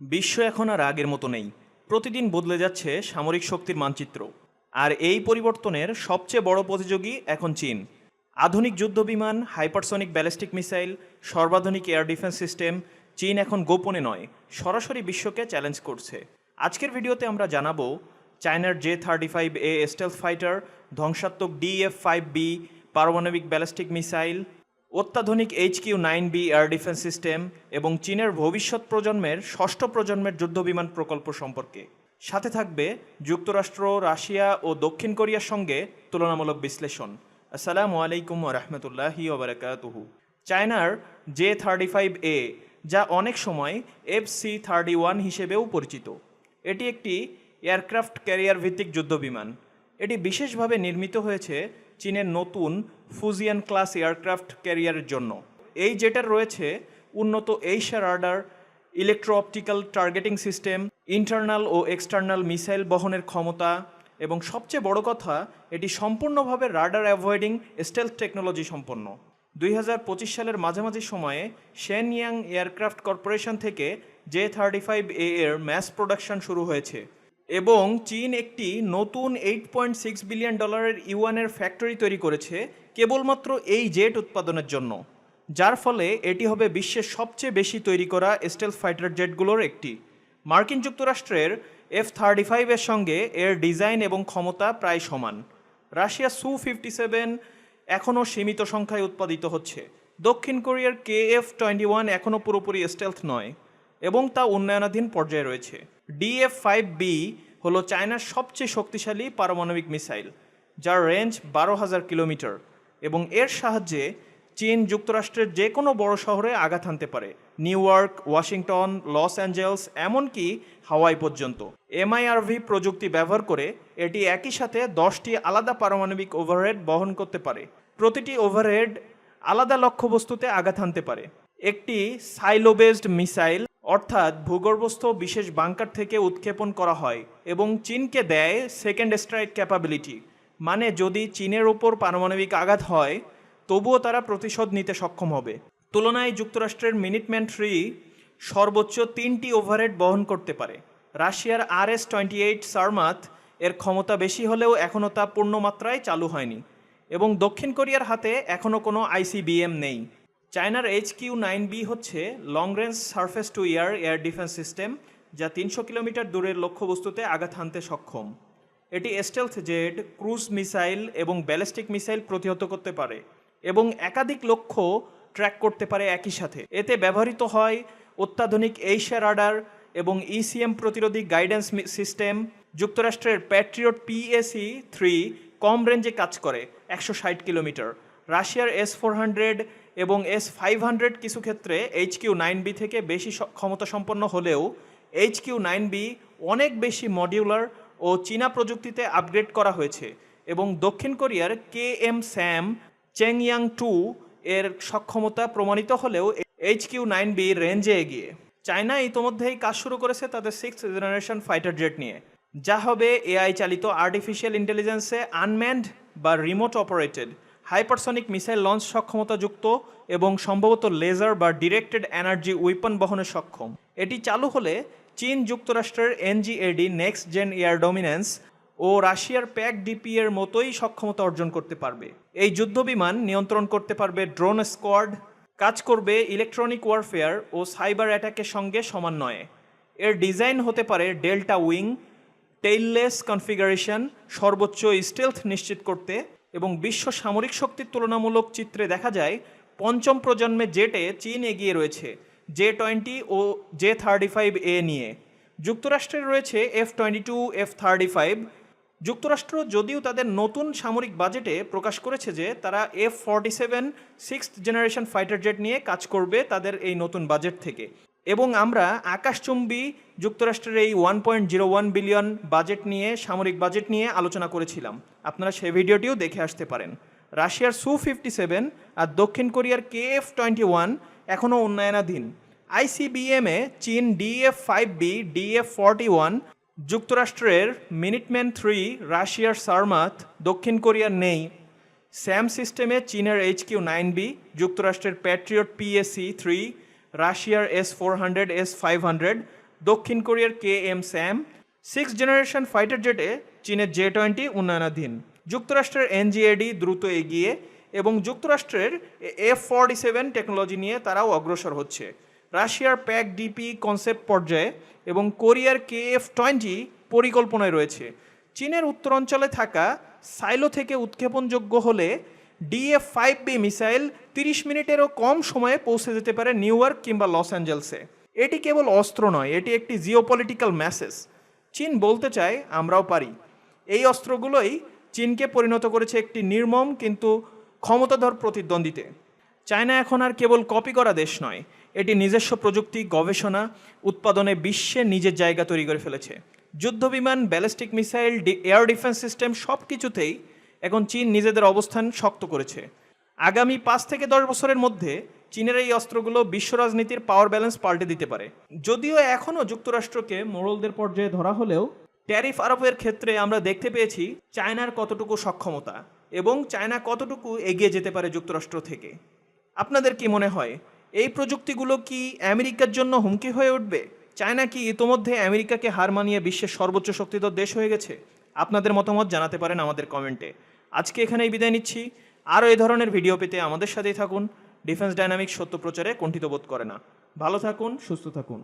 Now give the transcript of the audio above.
বিশ্ব এখন আর আগের মতো নেই। প্রতিদিন বদলে যাচ্ছে সামরিক শক্তির মানচিত্র। আর এই পরিবর্তনের সবচেয়ে বড় প্রতিযোগী এখন চীন। আধুনিক যুদ্ধবিমান, হাইপারসনিক ব্যালিস্টিক মিসাইল, সর্বাধুনিক এয়ার ডিফেন্স সিস্টেম, চীন এখন গোপনে নয়, সরাসরি বিশ্বকে চ্যালেঞ্জ করছে। আজকের ভিডিওতে আমরা জানাব, চায়নার J thirty five A stealth fighter ধ্বংসাত্মক ডিএফ ফাইভ বি, পারমাণবিক ব্যালিস্টিক মিসাইল অত্যাধুনিক H Q nine B air defence system এবং চীনের ভবিষ্যৎ প্রজন্মের ষষ্ঠ প্রজন্মের যুদ্ধবিমান প্রকল্প সম্পর্কে। সাথে থাকবে যুক্তরাষ্ট্র, রাশিয়া ও দক্ষিণ কোরিয়ার সঙ্গে তুলনামূলক বিশ্লেষণ। আসসালামু আলাইকুম রহমতুল্লাহি ওবরাকাতুহু চায়নার জে থার্টি ফাইভ এ, যা অনেক সময় এফ সি থার্টি ওয়ান হিসেবেও পরিচিত। এটি একটি এয়ারক্রাফট ক্যারিয়ার ভিত্তিক যুদ্ধবিমান এটি বিশেষভাবে নির্মিত হয়েছে চীনের নতুন ফুজিয়ান ক্লাস এয়ারক্রাফট ক্যারিয়ারের জন্য। এই জেটার রয়েছে, উন্নত AESA radar electro optical targeting system internal ও এক্সটার্নাল মিসাইল বহনের ক্ষমতা এবং সবচেয়ে বড় কথা, এটি সম্পূর্ণভাবে রাডার অ্যাভয়েডিং স্টেলথ টেকনোলজি সম্পন্ন। দুই হাজার পঁচিশ সালের মাঝামাঝি সময়ে শেনইয়াং এয়ারক্রাফট কর্পোরেশন থেকে জে থার্টি ফাইভ এ এর ম্যাস প্রোডাকশন শুরু হয়েছে। এবং চীন একটি নতুন এইট পয়েন্ট সিক্স বিলিয়ন ডলারের ইউয়ানের ফ্যাক্টরি তৈরি করেছে কেবলমাত্র এই জেট উৎপাদনের জন্য, যার ফলে এটি হবে বিশ্বের সবচেয়ে বেশি তৈরি করা স্টেল ফাইটার জেটগুলোর একটি। মার্কিন যুক্তরাষ্ট্রের এফ থার্টি ফাইভের সঙ্গে এর ডিজাইন এবং ক্ষমতা প্রায় সমান। রাশিয়া সু ফিফটি সেভেন এখনও সীমিত সংখ্যায় উৎপাদিত হচ্ছে। দক্ষিণ কোরিয়ার কে এফ টোয়েন্টি ওয়ান এখনও পুরোপুরি স্টেলথ নয়। এবং তা উন্নয়নাধীন পর্যায়ে রয়েছে। ডিএফ ফাইভ বি হলো চায়নার সবচেয়ে শক্তিশালী পারমাণবিক মিসাইল, যার রেঞ্জ বারো হাজার কিলোমিটার এবং এর সাহায্যে চীন যুক্তরাষ্ট্রের যে কোনো বড় শহরে আঘাত হানতে পারে, New York, Washington, Los Angeles, এমনকি হাওয়াই পর্যন্ত। এমআইআরভি প্রযুক্তি ব্যবহার করে এটি একই সাথে দশটি আলাদা পারমাণবিক ওভারহেড বহন করতে পারে। প্রতিটি ওভারহেড আলাদা লক্ষ্যবস্তুতে আঘাত হানতে পারে। একটি সাইলোবেসড মিসাইল অর্থাৎ ভূগর্ভস্থ বিশেষ বাংকার থেকে উৎক্ষেপণ করা হয় এবং চীনকে দেয় সেকেন্ড স্ট্রাইক ক্যাপাবিলিটি মানে যদি চীনের ওপর পারমাণবিক আঘাত হয়, তবুও তারা প্রতিশোধ নিতে সক্ষম হবে। তুলনায় যুক্তরাষ্ট্রের মিনিটম্যান থ্রি সর্বোচ্চ তিনটি ওভারহেড বহন করতে পারে। রাশিয়ার R S twenty eight Sarmat এর ক্ষমতা বেশি হলেও এখনও তা পূর্ণমাত্রায় চালু হয়নি এবং দক্ষিণ কোরিয়ার হাতে এখনও কোনো আইসিবিএম নেই। চায়নার এইচ কিউ নাইন বি হচ্ছে long range surface to air air defence system যা তিনশো কিলোমিটার দূরের লক্ষ্যবস্তুতে আঘাত হানতে সক্ষম। এটি স্টেলথ জেড ক্রুজ মিসাইল এবং ব্যালিস্টিক মিসাইল প্রতিহত করতে পারে এবং একাধিক লক্ষ্য ট্র্যাক করতে পারে একই সাথে। এতে ব্যবহৃত হয় অত্যাধুনিক এইশা রাডার এবং ইসিএম প্রতিরোধী গাইডেন্স সিস্টেম যুক্তরাষ্ট্রের প্যাট্রিয়ট পিএসি থ্রি কম রেঞ্জে কাজ করে, একশো ষাট কিলোমিটার। রাশিয়ার এস ফোর হান্ড্রেড এবং এস ফাইভ হান্ড্রেড কিছু ক্ষেত্রে এইচ কিউ নাইন বি থেকে বেশি ক্ষমতা সম্পন্ন হলেও এইচ কিউ নাইন বি অনেক বেশি মডিউলার ও চীনা প্রযুক্তিতে আপগ্রেড করা হয়েছে এবং দক্ষিণ কোরিয়ার কে এম স্যাম চেংয়াং টু এর সক্ষমতা প্রমাণিত হলেও এইচ কিউ নাইন বি রেঞ্জে এগিয়ে। চায়না ইতোমধ্যেই কাজ শুরু করেছে তাদের সিক্স জেনারেশন ফাইটার জেট নিয়ে। যা হবে এআই চালিত আর্টিফিশিয়াল ইন্টেলিজেন্সে আনম্যান্ড বা remote operated hypersonic missile launch সক্ষমতাযুক্ত এবং সম্ভবত লেজার বা ডিরেক্টেড এনার্জি উইপন বহনে সক্ষম। এটি চালু হলে চীন যুক্তরাষ্ট্রের NGAD next gen air dominance ও রাশিয়ার প্যাক ডিপি এর মতোই সক্ষমতা অর্জন করতে পারবে। এই যুদ্ধবিমান নিয়ন্ত্রণ করতে পারবে ড্রোন স্কোয়াড, কাজ করবে ইলেকট্রনিক ওয়ারফেয়ার ও সাইবার অ্যাটাকের সঙ্গে সমন্বয়ে এর ডিজাইন হতে পারে ডেল্টা উইং, টেইললেস কনফিগারেশন, সর্বোচ্চ স্টেলথ নিশ্চিত করতে এবং বিশ্ব সামরিক শক্তির তুলনামূলক চিত্রে দেখা যায়, পঞ্চম প্রজন্মে জেটে চীন এগিয়ে রয়েছে জে টোয়েন্টি ও জে থার্টি ফাইভ এ নিয়ে। যুক্তরাষ্ট্রের রয়েছে F twenty two F thirty five যুক্তরাষ্ট্র যদিও তাদের নতুন সামরিক বাজেটে প্রকাশ করেছে যে তারা F forty seven six generation fighter jet নিয়ে কাজ করবে তাদের এই নতুন বাজেট থেকে। এবং আমরা আকাশচুম্বী যুক্তরাষ্ট্রের এই one point zero one billion budget নিয়ে, সামরিক বাজেট নিয়ে আলোচনা করেছিলাম। আপনারা সেই ভিডিওটিও দেখে আসতে পারেন। রাশিয়ার সু ফিফটি সেভেন আর দক্ষিণ কোরিয়ার কে এফ টোয়েন্টি ওয়ান এখনও উন্নয়নাধীন। আইসিবিএমে China DF five B DF forty one, যুক্তরাষ্ট্রের মিনিটম্যান থ্রি, রাশিয়ার সারমাথ দক্ষিণ কোরিয়ার নেই। স্যাম সিস্টেমে চীনের এইচ কিউ নাইন বি, যুক্তরাষ্ট্রের প্যাট্রিয়ট পিএসি থ্রি রাশিয়ার S four hundred, S five hundred, দক্ষিণ কোরিয়ার K M SAM, six generation fighter জেটে চীনের জে টোয়েন্টি উন্নয়নাধীন। যুক্তরাষ্ট্রের এনজিএডি দ্রুত এগিয়ে এবং যুক্তরাষ্ট্রের এফ ফর্টি সেভেন টেকনোলজি নিয়ে তারাও অগ্রসর হচ্ছে। রাশিয়ার প্যাক ডিপি কনসেপ্ট পর্যায়ে এবং কোরিয়ার কে এফ টোয়েন্টি পরিকল্পনায় রয়েছে। চীনের উত্তরাঞ্চলে থাকা সাইলো থেকে উৎক্ষেপণযোগ্য হলে ডিএফ ফাইভ বি মিসাইল তিরিশ মিনিটেরও কম সময়ে পৌঁছে যেতে পারে নিউ ইয়র্ক কিংবা লস অ্যাঞ্জেলসে। এটি কেবল অস্ত্র নয়, এটি একটি জিওপলিটিক্যাল মেসেজ। চীন বলতে চায়, আমরাও পারি। এই অস্ত্রগুলোই চীনকে পরিণত করেছে একটি নির্মম কিন্তু ক্ষমতাধর প্রতিদ্বন্দ্বিতে। চায়না এখন আর কেবল কপি করা দেশ নয়, এটি নিজস্ব প্রযুক্তি, গবেষণা, উৎপাদনে বিশ্বে নিজের জায়গা তৈরি করে ফেলেছে। যুদ্ধবিমান, ballistic missile air defence system সব কিছুতেই এখন চীন নিজেদের অবস্থান শক্ত করেছে। আগামী পাঁচ থেকে দশ বছরের মধ্যে চীনের এই অস্ত্রগুলো বিশ্ব রাজনীতির পাওয়ার ব্যালেন্স পাল্টে দিতে পারে। যদিও এখনও যুক্তরাষ্ট্রকে মোড়লদের পর্যায়ে ধরা হলেও ট্যারিফ আরোপের ক্ষেত্রে আমরা দেখতে পেয়েছি চায়নার কতটুকু সক্ষমতা এবং চায়না কতটুকু এগিয়ে যেতে পারে যুক্তরাষ্ট্র থেকে। আপনাদের কি মনে হয়, এই প্রযুক্তিগুলো কি আমেরিকার জন্য হুমকি হয়ে উঠবে? চায়না কি ইতোমধ্যে আমেরিকাকে হার মানিয়ে বিশ্বের সর্বোচ্চ শক্তিধর দেশ হয়ে গেছে? আপনাদের মতামত জানাতে পারেন আমাদের কমেন্টে। আজকে এখানেই বিদায় নিচ্ছি। আরও এই ধরনের ভিডিও পেতে আমাদের সাথেই থাকুন। ডিফেন্স ডাইনামিক সত্য প্রচারে কণ্ঠিত বোধ করে না। ভালো থাকুন, সুস্থ থাকুন।